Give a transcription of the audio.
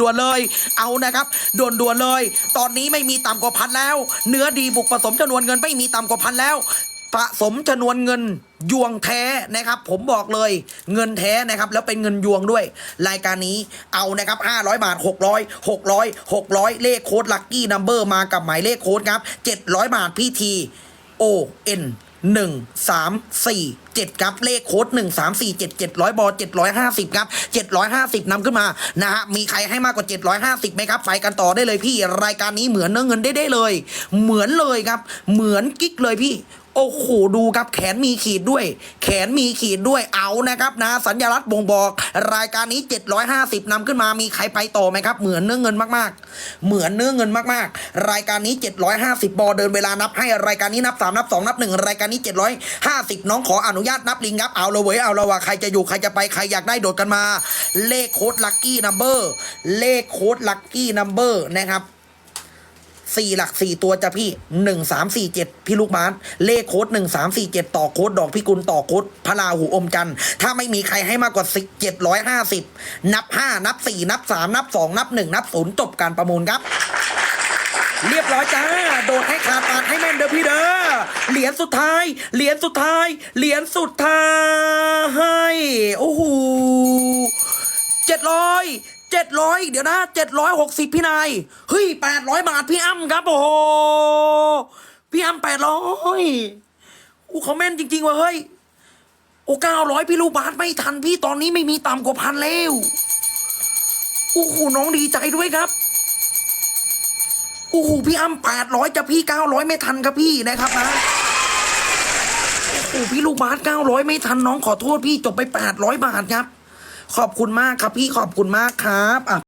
ด่วนๆเลย เอานะครับด่วนๆเลย ตอนนี้ไม่มีต่ำกว่าพันแล้ว เนื้อดีบุกผสมจำนวนเงินไม่มีต่ำกว่าพันแล้วผสมจำนวนเงินยวงแท้นะครับ ผมบอกเลยเงินแท้นะครับ แล้วเป็นเงินยวงด้วย รายการนี้เอานะครับ 500 บาท 600 600 600 เลขโค้ดลัคกี้นัมเบอร์มากับหมายเลขโค้ดครับ 700 บาทพีที O N หนึ่ หนึ่งสามสี่เจ็ดครับ เลขโค้ดหนึ่งสามสี่เจ็ดเจ็ดร้อยบอเจ็ดร้อยห้าสิบครับเจ็ดร้อยห้าสิบนำขึ้นมา นะฮะ มีใครให้มากกว่าเจ็ดร้อยห้าสิบไหมครับ ไปกันต่อได้เลยพี่ รายการนี้เหมือนเนื้อเงินได้ได้เลย เหมือนเลยครับ เหมือนกิ๊กเลยพี่ โอ้โหดูครับแขนมีขีดด้วย แขนมีขีดด้วยเอานะครับนะ สัญลักษณ์บ่งบอก รายการนี้ 750นำขึ้นมามีใครไปต่อไหมครับ เหมือนเนื้อเงินมากๆ เหมือนเนื้อเงินมากๆ รายการนี้ 750 บอเดินเวลานับให้รายการนี้นับ 3 นับ 2 นับ 1 รายการนี้ 750 น้องขออนุญาตนับลิงครับเอาละเว้ยเอาละว่าใครจะอยู่ใครจะไปใครอยากได้โดดกันมา เลขโค้ดลัคกี้นัมเบอร์เลขโค้ดลัคกี้นัมเบอร์นะครับ สี่หลักสี่ตัวจะพี่หนึ่งสามสี่เจ็ดพี่ลูกบาสเลขโค้ดหนึ่งสามสี่เจ็ดต่อโค้ดดอกพิกุลต่อโค้ดพระราหูอมจันทร์ถ้าไม่มีใครให้มากกว่าเจ็ดร้อยห้าสิบนับห้านับสี่นับสามนับสองนับหนึ่งนับศูนย์จบการประมูลครับเรียบร้อยจ้า โดดให้ขาดปาดให้แม่นเด้อพี่เด้อ เหรียญสุดท้าย เหรียญสุดท้าย เหรียญสุดท้าย โอ้โหเจ็ดร้อย เจ็ดร้อยเดี๋ยวนะเจ็ดร้อยหกสิบพี่นายเฮ้ยแปดร้อยบาทพี่อ้ำครับโอ้โหพี่อ้ำแปดร้อยอู้เขาแม่นจริง ๆว่ะเฮ้ยโอ้เก้าร้อยพี่ลูกบาทไม่ทันพี่ตอนนี้ไม่มีต่ำกว่าพันแล้วโอ้โหน้องดีใจด้วยครับโอ้โหพี่อ้ำแปดร้อยจะพี่เก้าร้อยไม่ทันครับพี่นะครับนะโอ้พี่ลูกบาสเก้าร้อยไม่ทันน้องขอโทษพี่จบไปแปดร้อยบาทครับ ขอบคุณมากครับพี่ขอบคุณมากครับอะ